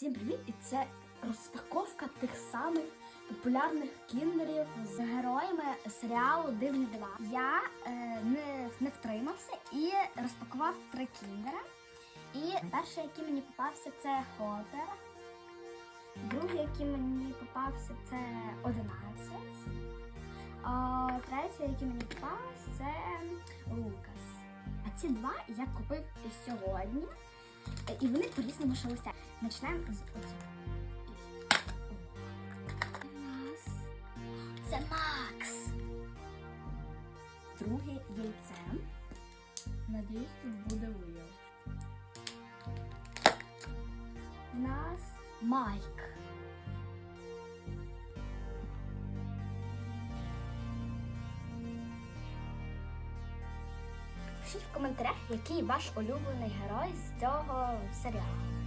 Всім привіт! І це розпаковка тих самих популярних кіндерів з героями серіалу Дивні дива. Я е, не, не втримався і розпакував три кіндера. І перший, який мені попався, це Хопер. Другий, який мені попався, це 11. А третій, який мені попався, це Лукас. А ці два я купив сьогодні. І вони по-різному шелестять. Починаємо з оцього. Це Макс. Друге яйце. Надіюсь, тут буде вияв. В нас Майк. Пишіть в коментарях, який ваш улюблений герой з цього серіалу.